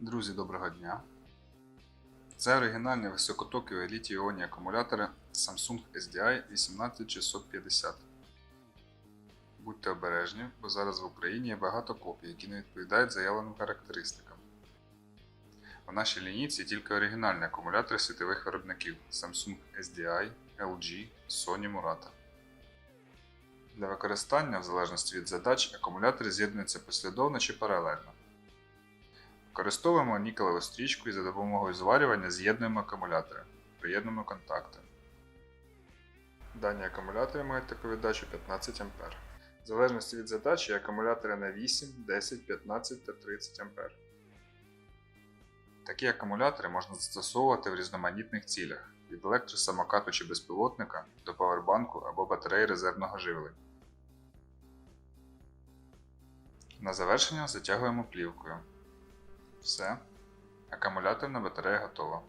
Друзі, доброго дня! Це оригінальні високотокові літій-іонні акумулятори Samsung SDI 18650. Будьте обережні, бо зараз в Україні є багато копій, які не відповідають заявленим характеристикам. У нашій лінійці тільки оригінальні акумулятори світових виробників Samsung SDI, LG, Sony Murata. Для використання, в залежності від задач, акумулятори з'єднуються послідовно чи паралельно. Використовуємо нікелеву стрічку і за допомогою зварювання з'єднуємо акумулятори. Приєднуємо контакти. Дані акумулятори мають таку віддачу 15 А. В залежності від задачі акумулятори на 8, 10, 15 та 30 А. Такі акумулятори можна застосовувати в різноманітних цілях від електросамокату чи безпілотника до павербанку або батареї резервного живлення. На завершення затягуємо плівкою. Все. Акумуляторна батарея готова.